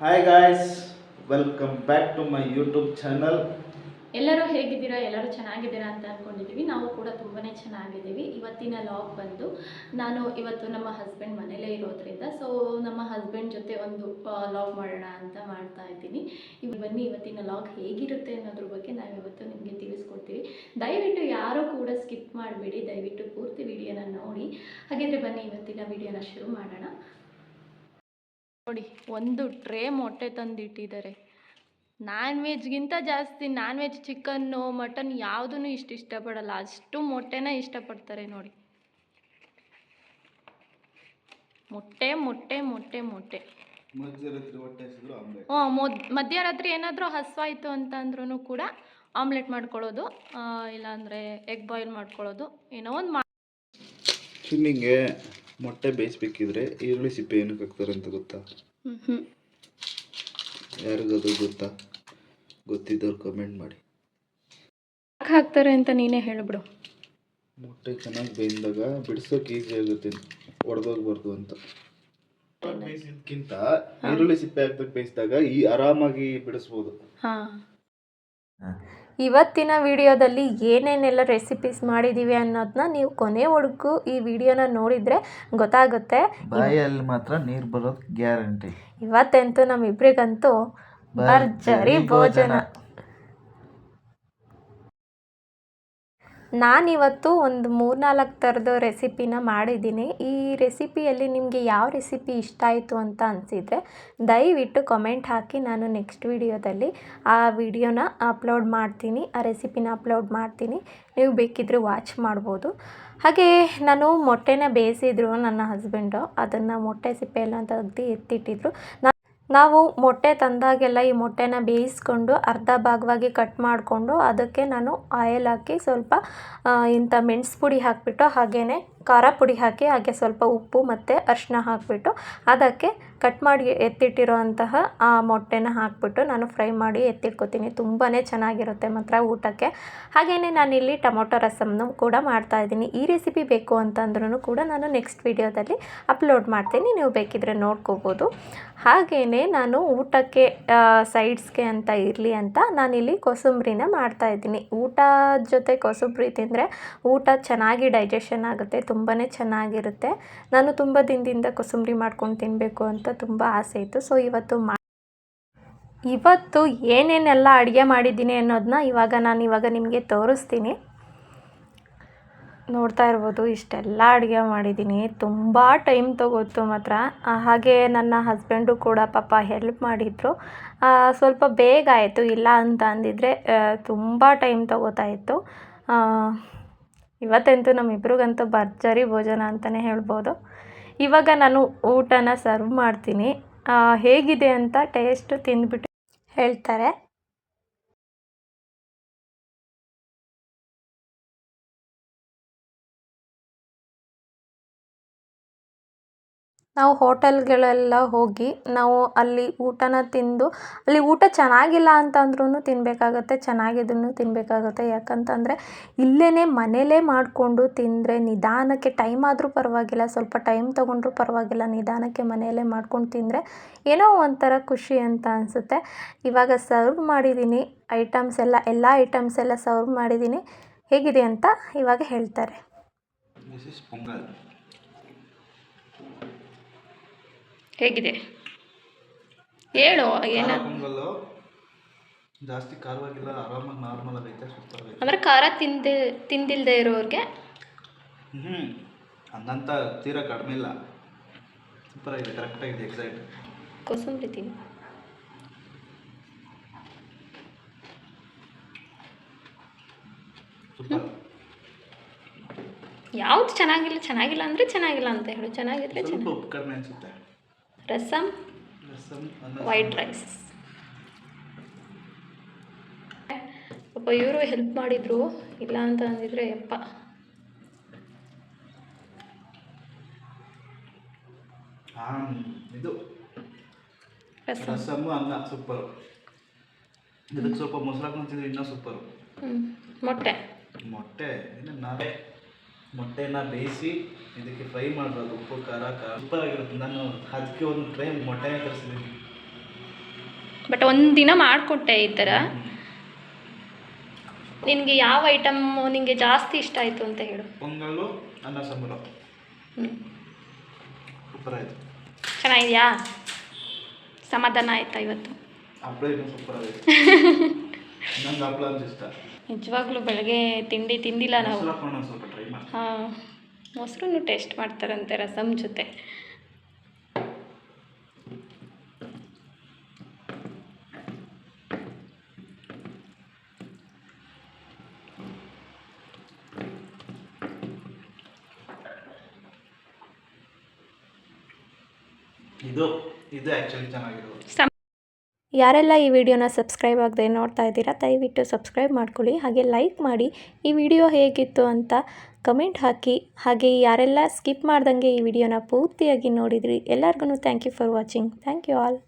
Hi guys welcome back to my YouTube channel ಎಲ್ಲರೂ ಹೇಗಿದ್ದೀರಾ? ಎಲ್ಲರೂ ಚೆನ್ನಾಗಿದ್ದೀರಾ ಅಂತ ಅಂದ್ಕೊಂಡಿದ್ದೀವಿ ನಾವು ಕೂಡ ತುಂಬಾ ಚೆನ್ನಾಗಿದ್ದೀವಿ. ಇವತ್ತಿನ ಲಾಗ್ ಬಂದು ನಾನು ಇವತ್ತು ನಮ್ಮ ಹಸ್ಬೆಂಡ್ ಮನೇಲೇ ಇರೋದ್ರಿಂದ ಸೊ ನಮ್ಮ ಹಸ್ಬೆಂಡ್ ಜೊತೆ ಒಂದು ಲಾಗ್ ಮಾಡೋಣ ಅಂತ ಮಾಡ್ತಾ ಇದ್ದೀನಿ. ಇವ್ ಬನ್ನಿ, ಇವತ್ತಿನ ಲಾಗ್ ಹೇಗಿರುತ್ತೆ ಅನ್ನೋದ್ರ ಬಗ್ಗೆ ನಾವು ಇವತ್ತು ನಿಮಗೆ ತಿಳಿಸ್ಕೊಡ್ತೀವಿ. ದಯವಿಟ್ಟು ಯಾರೂ ಕೂಡ ಸ್ಕಿಪ್ ಮಾಡಬೇಡಿ. ದಯವಿಟ್ಟು ಪೂರ್ತಿ ವಿಡಿಯೋನ ನೋಡಿ. ಹಾಗಿದ್ರೆ ಬನ್ನಿ, ಇವತ್ತಿನ ವಿಡಿಯೋನ ಶುರು ಮಾಡೋಣ. ನೋಡಿ ಒಂದು ಟ್ರೇ ಮೊಟ್ಟೆ ತಂದಿಟ್ಟಿದ್ದಾರೆ. ನಾನ್ ವೆಜ್ಗಿಂತ ಜಾಸ್ತಿ ನಾನ್ ವೆಜ್ ಚಿಕನ್ನು ಮಟನ್ ಯಾವುದೂ ಇಷ್ಟು ಇಷ್ಟಪಡಲ್ಲ. ಅಷ್ಟು ಮೊಟ್ಟೆನ ಇಷ್ಟಪಡ್ತಾರೆ ನೋಡಿ. ಮೊಟ್ಟೆ ಮೊಟ್ಟೆ ಮೊಟ್ಟೆ ಮೊಟ್ಟೆ. ಹ್ಞೂ ಮೊದ್ ಮಧ್ಯರಾತ್ರಿ ಏನಾದರೂ ಹಸ್ವಾಯ್ತು ಅಂತ ಅಂದ್ರೂ ಕೂಡ ಆಮ್ಲೆಟ್ ಮಾಡ್ಕೊಳ್ಳೋದು. ಇಲ್ಲಾಂದ್ರೆ ಎಗ್ ಬಾಯ್ಲ್ ಮಾಡ್ಕೊಳ್ಳೋದು. ಏನೋ ಒಂದು ಮಾ ಚಿನ್ನಿಗೆ ಮೊಟ್ಟೆ ಬೇಯಿಸ್ಬೇಕಿದ್ರೆ ಈರುಳ್ಳಿ ಸಿಪ್ಪೆ ಏನಕ್ಕೆ ಹಾಕ್ತಾರೆ ಅಂತ ಗೊತ್ತಾ? ಯಾರಿಗದು ಗೊತ್ತಾ? ಗೊತ್ತಿದ್ದವ್ರು ಕಮೆಂಟ್ ಮಾಡಿ. ಯಾಕೆ ಹಾಕ್ತಾರೆ ಅಂತ ನೀನೇ ಹೇಳಿಬಿಡು. ಮೊಟ್ಟೆ ಚೆನ್ನಾಗಿ ಬೆಂದಾಗ ಬಿಡಿಸೋಕೆ ಈಸಿ ಆಗುತ್ತೆ. ಒಡೆದೋಗ್ಬಾರ್ದು ಅಂತ. ಬೇಯಿಸಿದ್ಕಿಂತ ಈರುಳ್ಳಿ ಸಿಪ್ಪೆ ಹಾಕ್ಬೇಕು ಬೇಯಿಸಿದಾಗ ಈ ಆರಾಮಾಗಿ ಬಿಡಿಸ್ಬೋದು. ಹಾಂ. ಇವತ್ತಿನ ವಿಡಿಯೋದಲ್ಲಿ ಏನೇನೆಲ್ಲ ರೆಸಿಪೀಸ್ ಮಾಡಿದ್ದೀವಿ ಅನ್ನೋದನ್ನ ನೀವು ಕೊನೆ ಕೊನೆವರೆಗೂ ಈ ವಿಡಿಯೋನ ನೋಡಿದರೆ ಗೊತ್ತಾಗುತ್ತೆ. ಬಾಯಲ್ಲಿ ಮಾತ್ರ ನೀರು ಬರೋದು ಗ್ಯಾರಂಟಿ ಇವತ್ತಂತೂ ನಮ್ಮಿಬ್ರಿಗಂತೂ ಭರ್ಜರಿ ಭೋಜನ. ನಾನಿವತ್ತು ಒಂದು ಮೂರ್ನಾಲ್ಕು ಥರದ ರೆಸಿಪಿನ ಮಾಡಿದ್ದೀನಿ. ಈ ರೆಸಿಪಿಯಲ್ಲಿ ನಿಮಗೆ ಯಾವ ರೆಸಿಪಿ ಇಷ್ಟ ಆಯಿತು ಅಂತ ಅನಿಸಿದರೆ ದಯವಿಟ್ಟು ಕಮೆಂಟ್ ಹಾಕಿ ನಾನು ನೆಕ್ಸ್ಟ್ ವಿಡಿಯೋದಲ್ಲಿ ಆ ವಿಡಿಯೋನ ಅಪ್ಲೋಡ್ ಮಾಡ್ತೀನಿ, ಆ ರೆಸಿಪಿನ ಅಪ್ಲೋಡ್ ಮಾಡ್ತೀನಿ. ನೀವು ಬೇಕಿದ್ದರೆ ವಾಚ್ ಮಾಡ್ಬೋದು. ಹಾಗೆ ನಾನು ಮೊಟ್ಟೆನ ಬೇಯಿಸಿದ್ರು ನನ್ನ ಹಸ್ಬೆಂಡು ಅದನ್ನು ಮೊಟ್ಟೆ ಸಿಪ್ಪೆ ಎಲ್ಲ ತೆಗ್ದು ಎತ್ತಿಟ್ಟಿದ್ರು. ನಾವು ಮೊಟ್ಟೆ ತಂದಾಗೆಲ್ಲ ಈ ಮೊಟ್ಟೆನ ಬೇಯಿಸ್ಕೊಂಡು ಅರ್ಧ ಭಾಗವಾಗಿ ಕಟ್ ಮಾಡಿಕೊಂಡು ಅದಕ್ಕೆ ನಾನು ಆಯಲ್ ಹಾಕಿ ಸ್ವಲ್ಪ ಇಂಥ ಮೆಣಸು ಪುಡಿ ಹಾಕಿಬಿಟ್ಟು ಹಾಗೆಯೇ ಖಾರ ಪುಡಿ ಹಾಕಿ ಹಾಗೆ ಸ್ವಲ್ಪ ಉಪ್ಪು ಮತ್ತು ಅರಿಶಿನ ಹಾಕಿಬಿಟ್ಟು ಅದಕ್ಕೆ ಕಟ್ ಮಾಡಿ ಎತ್ತಿಟ್ಟಿರೋ ಅಂತಹ ಆ ಮೊಟ್ಟೆನ ಹಾಕಿಬಿಟ್ಟು ನಾನು ಫ್ರೈ ಮಾಡಿ ಎತ್ತಿಟ್ಕೊತೀನಿ. ತುಂಬಾ ಚೆನ್ನಾಗಿರುತ್ತೆ ಮಾತ್ರ ಊಟಕ್ಕೆ. ಹಾಗೆಯೇ ನಾನಿಲ್ಲಿ ಟೊಮೊಟೊ ರಸಮ್ನು ಕೂಡ ಮಾಡ್ತಾ ಇದ್ದೀನಿ. ಈ ರೆಸಿಪಿ ಬೇಕು ಅಂತಂದ್ರೂ ಕೂಡ ನಾನು ನೆಕ್ಸ್ಟ್ ವಿಡಿಯೋದಲ್ಲಿ ಅಪ್ಲೋಡ್ ಮಾಡ್ತೀನಿ. ನೀವು ಬೇಕಿದ್ರೆ ನೋಡ್ಕೋಬೋದು. ಹಾಗೆಯೇ ನಾನು ಊಟಕ್ಕೆ ಸೈಡ್ಸ್ಗೆ ಅಂತ ಇರಲಿ ಅಂತ ನಾನಿಲ್ಲಿ ಕೊಸುಂಬ್ರಿನ ಮಾಡ್ತಾ ಇದ್ದೀನಿ. ಊಟ ಜೊತೆ ಕೋಸಂಬರಿ ತಿಂದರೆ ಊಟ ಚೆನ್ನಾಗಿ ಡೈಜೆಷನ್ ಆಗುತ್ತೆ. ತುಂಬಾ ಚೆನ್ನಾಗಿರುತ್ತೆ. ನಾನು ತುಂಬ ದಿನದಿಂದ ಕೋಸಂಬರಿ ಮಾಡ್ಕೊಂಡು ತಿನ್ನಬೇಕು ಅಂತ ತುಂಬ ಆಸೆ ಇತ್ತು. ಸೊ ಇವತ್ತು ಮಾ, ಇವತ್ತು ಏನೇನೆಲ್ಲ ಅಡುಗೆ ಮಾಡಿದ್ದೀನಿ ಅನ್ನೋದನ್ನ ಇವಾಗ ನಾನು ಇವಾಗ ನಿಮಗೆ ತೋರಿಸ್ತೀನಿ. ನೋಡ್ತಾ ಇರ್ಬೋದು, ಇಷ್ಟೆಲ್ಲ ಅಡುಗೆ ಮಾಡಿದ್ದೀನಿ. ತುಂಬ ಟೈಮ್ ತಗೋತು ಮಾತ್ರ. ಹಾಗೆ ನನ್ನ ಹಸ್ಬೆಂಡು ಕೂಡ ಪಾಪ ಹೆಲ್ಪ್ ಮಾಡಿದರು. ಸ್ವಲ್ಪ ಬೇಗ ಆಯಿತು, ಇಲ್ಲ ಅಂತ ಅಂದಿದ್ರೆ ತುಂಬ ಟೈಮ್ ತಗೋತಾ ಇತ್ತು. ಇವತ್ತಂತೂ ನಮ್ಮಿಬ್ರಿಗಂತೂ ಭರ್ಜರಿ ಭೋಜನ ಅಂತಲೇ ಹೇಳ್ಬೋದು. ಇವಾಗ ನಾನು ಊಟನ ಸರ್ವ್ ಮಾಡ್ತೀನಿ. ಹೇಗಿದೆ ಅಂತ ಟೇಸ್ಟ್ ತಿಂದ್ಬಿಟ್ಟು ಹೇಳ್ತಾರೆ. ನಾವು ಹೋಟೆಲ್ಗಳೆಲ್ಲ ಹೋಗಿ ನಾವು ಅಲ್ಲಿ ಊಟನ ತಿಂದು, ಅಲ್ಲಿ ಊಟ ಚೆನ್ನಾಗಿಲ್ಲ ಅಂತಂದ್ರೂ ತಿನ್ನಬೇಕಾಗತ್ತೆ ಚೆನ್ನಾಗಿದ್ದನ್ನು ತಿನ್ನಬೇಕಾಗತ್ತೆ ಯಾಕಂತಂದರೆ ಇಲ್ಲೇ ಮನೇಲೇ ಮಾಡಿಕೊಂಡು ತಿಂದರೆ ನಿಧಾನಕ್ಕೆ ಟೈಮ್ ಆದರೂ ಪರವಾಗಿಲ್ಲ, ಸ್ವಲ್ಪ ಟೈಮ್ ತೊಗೊಂಡ್ರೂ ಪರವಾಗಿಲ್ಲ, ನಿಧಾನಕ್ಕೆ ಮನೆಯಲ್ಲೇ ಮಾಡ್ಕೊಂಡು ತಿಂದರೆ ಏನೋ ಒಂಥರ ಖುಷಿ ಅಂತ ಅನಿಸುತ್ತೆ. ಇವಾಗ ಸರ್ವ್ ಮಾಡಿದ್ದೀನಿ, ಐಟಮ್ಸ್ ಎಲ್ಲ ಎಲ್ಲ ಐಟಮ್ಸ್ ಎಲ್ಲ ಸರ್ವ್ ಮಾಡಿದ್ದೀನಿ. ಹೇಗಿದೆ ಅಂತ ಇವಾಗ ಹೇಳ್ತಾರೆ. ಹೇಗಿದೆ? ಹೇಳು ಏನ? ಜಾಸ್ತಿ ಖಾರವಾಗಿಲ್ಲ ಆರಾಮಾಗಿ ನಾರ್ಮಲ್ ಆಗೈತೆ ಸೂಪರ್ ಆಗೈತೆ. ಅಂದರೆ ಖಾರ ತಿಂದಿ ತಿಂದಿಲ್ಲದೆ ಇರೋರಿಗೆ? ಹ್ಞೂ ಹಂಗಂತ ತೀರಾ ಕಡಿಮೆ ಇಲ್ಲ. ಸೂಪರ್ ಆಗಿದೆ ಕರೆಕ್ಟಾಗಿದೆ ಎಕ್ಸೈಟ್ ಕೋಸಂಬರಿ ತಿನ್ನಿ. ಯಾವ್ದು ಚೆನ್ನಾಗಿಲ್ಲ ಚೆನ್ನಾಗಿಲ್ಲ ಅಂದರೆ ಚೆನ್ನಾಗಿಲ್ಲ ಅಂತ ಹೇಳು ಚೆನ್ನಾಗಿದ್ರೆ ಚೆನ್ನಾಗಿ. ಕಡಿಮೆ ಅನಿಸುತ್ತೆ. Rasam white rice. ಪಾಪ ಇವರು ಹೆಲ್ಪ್ ಮಾಡಿದರು ಇಲ್ಲ ಅಂತ ಅಂದಿದ್ರೆ ಯಪ್ಪ. ಇದು. ರಸಮ್ ರಸಮ್ಮು ಅನ್ನ ಸೂಪರು. ಇದಕ್ಕೆ ಸ್ವಲ್ಪ ಮೊಸರು ಹಾಕೊಂಡು ತಿಂದ್ರೆ ಇನ್ನೂ ಸೂಪರು. ಮೊಟ್ಟೆ. ಮೊಟ್ಟೆ ಇನ್ನು ನಾವೇ ಮೊಟ್ಟೆನ ಬೇಯಿಸಿ ಇದಕ್ಕೆ ಫ್ರೈ ಮಾಡೋದು ಉಪ್ಪು ಖಾರ ಸೂಪರ್ ಆಗಿರುತ್ತೆ. ನಾನು ಅದಕ್ಕೆ ಒಂದು ಟ್ರೈ ಮೊಟ್ಟೆನೇ ತರಿಸಿದ್ದೀನಿ. ಬಟ್ ಒಂದು ದಿನ ಮಾಡಿಕೊಟ್ಟೆ ಈ ಥರ ನಿನಗೆ ಯಾವ ಐಟಮ್ ನಿನಗೆ ಜಾಸ್ತಿ ಇಷ್ಟ ಆಯಿತು ಅಂತ ಹೇಳು. ಪೊಂಗಲ್ಲು ಅನ್ನ ಸಾಂಬಾರು. ಸೂಪರ್ ಆಯಿತು. ಚೆನ್ನಾಗಿದೆಯಾ? ಸಮಾಧಾನ ಆಯ್ತಾ ಇವತ್ತು? ಹಪ್ಪಳ ಇದು ಸೂಪರ್ ಆಗಿದೆ. ನಂಗೆ ಹಪ್ಪಳ ಅಂತ ಇಷ್ಟ. ನಿಜವಾಗ್ಲೂ ಬೆಳಗ್ಗೆ ತಿಂಡಿ ತಿಂದಿಲ್ಲ ನಾವು. ಹಾಂ ಮೊಸರು ಟೇಸ್ಟ್ ಮಾಡ್ತಾರಂತೆ ರಸಮ್ ಜೊತೆ. ಇದು ಇದು ಆ್ಯಕ್ಚುಲಿ ಚೆನ್ನಾಗಿರೋದು. ಯಾರೆಲ್ಲ ಈ ವಿಡಿಯೋನ ಸಬ್ಸ್ಕ್ರೈಬ್ ಆಗದೆ ನೋಡ್ತಾ ಇದ್ದೀರಾ, ದಯವಿಟ್ಟು ಸಬ್ಸ್ಕ್ರೈಬ್ ಮಾಡ್ಕೊಳ್ಳಿ. ಹಾಗೆ ಲೈಕ್ ಮಾಡಿ. ಈ ವಿಡಿಯೋ ಹೇಗಿತ್ತು ಅಂತ ಕಮೆಂಟ್ ಹಾಕಿ. ಹಾಗೆ ಯಾರೆಲ್ಲ ಸ್ಕಿಪ್ ಮಾಡ್ದಂಗೆ ಈ ವಿಡಿಯೋನ ಪೂರ್ತಿಯಾಗಿ ನೋಡಿದ್ರಿ ಎಲ್ಲರಿಗೂ thank you for watching thank you all